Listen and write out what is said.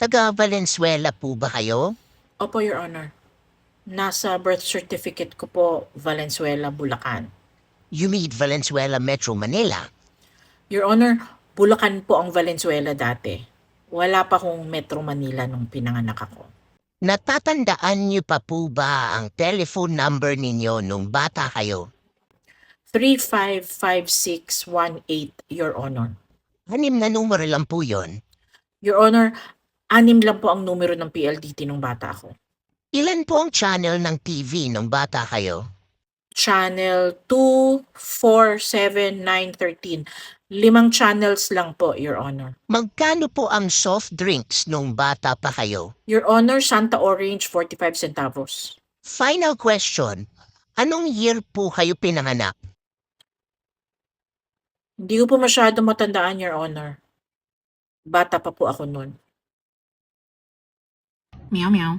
Taga Valenzuela po ba kayo? Opo, Your Honor. Nasa birth certificate ko po, Valenzuela, Bulacan. You mean Valenzuela, Metro Manila. Your Honor, Bulacan po ang Valenzuela dati. Wala pa kong Metro Manila nung pinanganak ako. Natatandaan niyo pa po ba ang telephone number ninyo nung bata kayo? 355618, Your Honor. Anim na numero lang po yon. Your Honor, anim lang po ang numero ng PLDT nung bata ako. Ilan po ang channel ng TV nung bata kayo? Channel 2, 4, 7, 9, 13. Limang channels lang po, Your Honor. Magkano po ang soft drinks nung bata pa kayo? Your Honor, Santa Orange, 45 centavos. Final question. Anong year po kayo pinanganak? Hindi ko po masyado matandaan, Your Honor. Bata pa po ako noon. 喵喵